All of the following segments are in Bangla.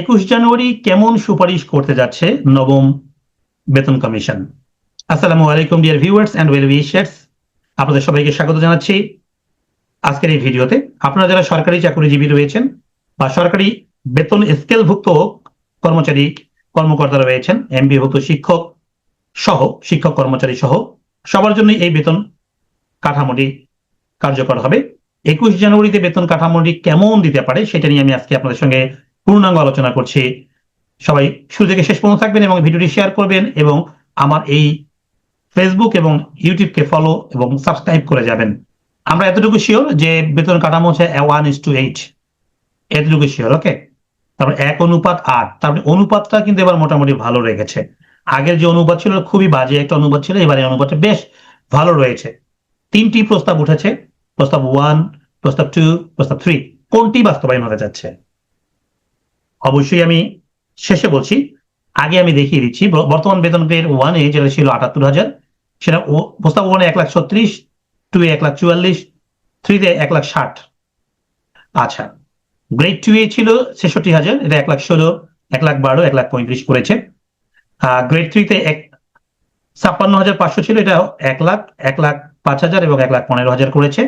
একুশ জানুয়ারি কেমন সুপারিশ করতে যাচ্ছে নবম বেতন কমিশন? আসসালামু আলাইকুম ডিয়ার ভিউয়ার্স অ্যান্ড ওয়েল আপনাদের সবাইকে স্বাগত জানাচ্ছি আজকের এই ভিডিওতে। আপনারা যারা সরকারি চাকরিজীবী রয়েছেন বা সরকারি বেতন স্কেলভুক্ত কর্মচারী, কর্মকর্তা রয়েছেন এমবিভুক্ত শিক্ষক সহ, শিক্ষক কর্মচারী সহ, সবার জন্য এই বেতন কাঠামোটি কার্যকর হবে। একুশ জানুয়ারিতে বেতন কাঠামোটি কেমন দিতে পারে সেটা নিয়ে আমি আজকে আপনাদের সঙ্গে পূর্ণাঙ্গ আলোচনা করছি। সবাই শুরু থেকে শেষ পর্যন্ত থাকবেন এবং ভিডিওটি শেয়ার করবেন এবং আমার এই ফেসবুক এবং ইউটিউবকে ফলো এবং সাবস্ক্রাইব করে যাবেন। আমরা এতটুকু শিওর যে বেতন কাঠামো হচ্ছে ওয়ান ইস টু এইট এতটুকু শিওর ওকে তারপর এক অনুপাত আট। তারপরে অনুপাতটা কিন্তু এবার মোটামুটি ভালো রেখেছে। আগের যে অনুপাত ছিল খুবই বাজে একটা অনুপাত ছিল, এবার অনুপাতটা বেশ ভালো রয়েছে। তিনটি প্রস্তাব উঠেছে। প্রস্তাব ওয়ান প্রস্তাব টু প্রস্তাব থ্রি কোনটি বাস্তবায়ন হতে যাচ্ছে? অবশ্যই আমি শেষে বলছি, আগে আমি দেখিয়ে দিচ্ছি বর্তমান বেতন গ্রেড ওয়ানে যেটা ছিল আটাত্তর হাজার, সেটা প্রস্তাব ওয়ানে এক লাখ ছত্রিশ টু এ এক লাখ চুয়াল্লিশ থ্রিতে এক লাখ ষাট। আচ্ছা গ্রেড টু এ ছিল ছেষট্টি হাজার, এটা এক লাখ ষোলো, এক লাখ বারো, এক লাখ পঁয়ত্রিশ করেছে গ্রেড থ্রিতে এক, ছাপ্পান্ন হাজার পাঁচশো ছিল, এটা এক লাখ এক লাখ পাঁচ হাজার এবং এক লাখ পনেরো হাজার করেছে।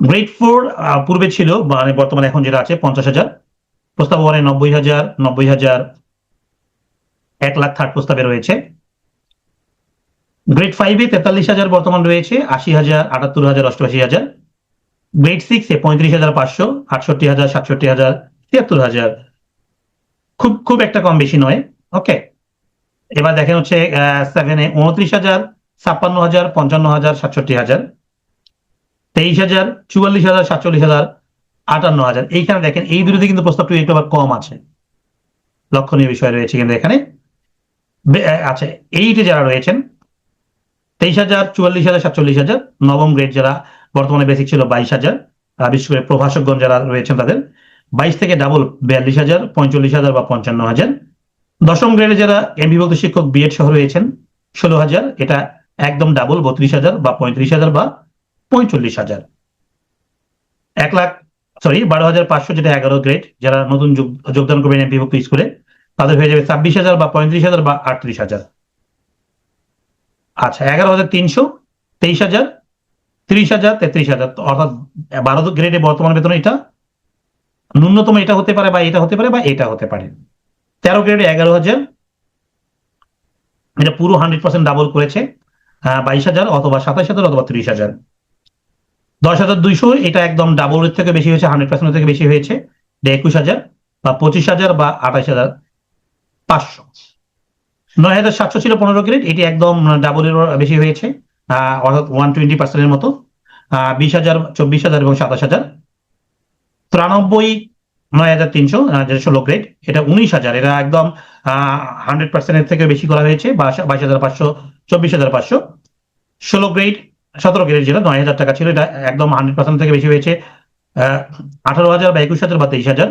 গ্রেড ফোর পূর্বে ছিল মানে বর্তমানে এখন যেটা আছে পঞ্চাশ হাজার। প্রস্তাব ওয়ানে নব্বই হাজার নব্বই হাজার, এক লাখ থার্ড প্রস্তাবে রয়েছে। গ্রেড ফাইভে তেতাল্লিশ হাজার বর্তমান রয়েছে, আশি হাজার, আটাত্তর হাজার, অষ্টআশি হাজার। গ্রেড সিক্সে পঁয়ত্রিশ হাজার পাঁচশো, আটষট্টি হাজার, সাতষট্টি হাজার, তিয়াত্তর হাজার। খুব খুব একটা কম বেশি নয় ওকে এবার দেখেন হচ্ছে সেভেনে উনত্রিশ হাজার, ছাপ্পান্ন হাজার, পঞ্চান্ন হাজার, সাতষট্টি হাজার। তেইশ হাজার, চুয়াল্লিশ হাজার, সাতচল্লিশ হাজার আটান্ন হাজার। এইখানে দেখেন, এই দুটোতে কিন্তু প্রস্তাবটি একটু আবার কম আছে। লক্ষণীয় বিষয় রয়েছে কিন্তু এখানে। আচ্ছা এইটে যারা রয়েছেন, তেইশ হাজার, চুয়াল্লিশ হাজার, সাতচল্লিশ হাজার, নবম গ্রেড যারা, বর্তমানে বেসিক ছিল বাইশ হাজার। বিশেষ করে প্রভাষকগণ যারা রয়েছেন তাদের, বাইশ থেকে ডাবল বিয়াল্লিশ হাজার, পঁয়তাল্লিশ হাজার বা পঞ্চান্ন হাজার। দশম গ্রেডে যারা এম বিভক্ত শিক্ষক বিএড সহ রয়েছেন, ষোলো হাজার। এটা একদম ডাবল বত্রিশ হাজার বা পঁয়ত্রিশ হাজার বা পঁয়তাল্লিশ হাজার। এক লাখ সরি বারো হাজার পাঁচশো যেটা এগারো গ্রেড যারা নতুন যোগদান করবেন এম বিভক্ত স্কুলে তাদের হয়ে যাবে ছাব্বিশ হাজার বা পঁয়ত্রিশ হাজার বা আটত্রিশ হাজার। আচ্ছা এগারো হাজার তিনশো, তেইশ হাজার, ত্রিশ হাজার, তেত্রিশ হাজার। অর্থাৎ বারো গ্রেডে বর্তমান বেতন এটা, ন্যূনতম এটা হতে পারে বা এটা হতে পারে বা এটা হতে পারে। তেরো গ্রেডে এগারো হাজার, এটা পুরো হান্ড্রেড পার্সেন্ট ডাবল করেছে বাইশ হাজার অথবা সাতাশ হাজার অথবা ত্রিশ হাজার। দশ হাজার দুইশো, এটা একদম ডাবলের থেকে বেশি হয়েছে হান্ড্রেড পার্সেন্ট থেকে বেশি হয়েছে একুশ হাজার বা পঁচিশ হাজার বা আঠাশ হাজার পাঁচশো। নয় হাজার সাতশো ছিল পনেরো গ্রেড এটি একদম ডাবলের বেশি হয়েছে অর্থাৎ ওয়ান টোয়েন্টি পার্সেন্টের মতো বিশ হাজার, চব্বিশ হাজার এবং সাতাশ হাজার। তিরানব্বই, নয় হাজার তিনশো ষোলো গ্রেড এটা উনিশ হাজার, এটা একদম হান্ড্রেড পার্সেন্টের থেকে বেশি করা হয়েছে বাইশ হাজার পাঁচশো, চব্বিশ হাজার পাঁচশো। ষোলো গ্রেড সতেরো গ্রেড যেটা নয় হাজার টাকা ছিল। এটা একদম হান্ড্রেড পার্সেন্ট থেকে বেশি হয়েছে। আঠারো হাজার বা একুশ হাজার বা তেইশ হাজার।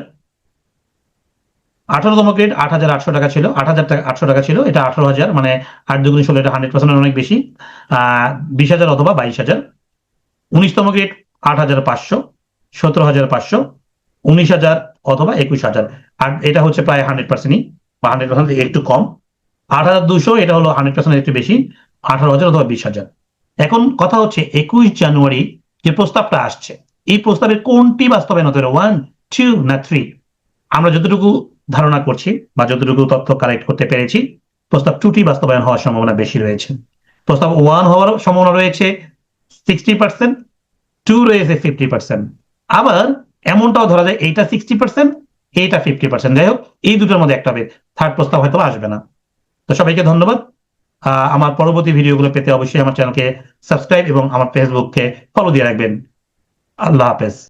আঠারোতম গ্রেড আট হাজার আটশো টাকা ছিল, আট হাজার আটশো টাকা আটশো টাকা ছিল। এটা আঠারো হাজার মানে আট দুগুণ ষোলো, এটা হান্ড্রেড পার্সেন্ট অনেক বেশি। বিশ হাজার অথবা বাইশ হাজার। উনিশতম গ্রেড আট হাজার পাঁচশো, সতেরো হাজার পাঁচশো, উনিশ হাজার অথবা একুশ হাজার। আর এটা হচ্ছে প্রায় হান্ড্রেড পার্সেন্টই বা হান্ড্রেড পার্সেন্ট একটু কম। আট হাজার দুশো, এটা হলো হান্ড্রেড পার্সেন্ট একটু বেশি। আঠারো হাজার অথবা বিশ হাজার। এখন কথা হচ্ছে একুশ জানুয়ারি যে প্রস্তাবটা আসছে। এই প্রস্তাবের কোনটি বাস্তবায়ন হতে ওয়ান টু না থ্রি আমরা যতটুকু ধারণা করছি বা যতটুকু তথ্য কালেক্ট করতে পেরেছি, প্রস্তাব টুটি বাস্তবায়ন হওয়ার সম্ভাবনা বেশি রয়েছে। প্রস্তাব ওয়ান হওয়ার সম্ভাবনা রয়েছে সিক্সটি পার্সেন্ট টু রয়েছে ফিফটি পার্সেন্ট আবার এমনটাও ধরা যায়, এইটা সিক্সটি পার্সেন্ট এইটা ফিফটি পার্সেন্ট যাই হোক, এই দুটোর মধ্যে একটা হবে। থার্ড প্রস্তাব হয়তো আসবে না। তো সবাইকে ধন্যবাদ। আমার পরবর্তী ভিডিওগুলো পেতে অবশ্যই আমার চ্যানেলকে সাবস্ক্রাইব এবং আমার ফেসবুককে ফলো দিয়ে রাখবেন। আল্লাহ হাফেজ।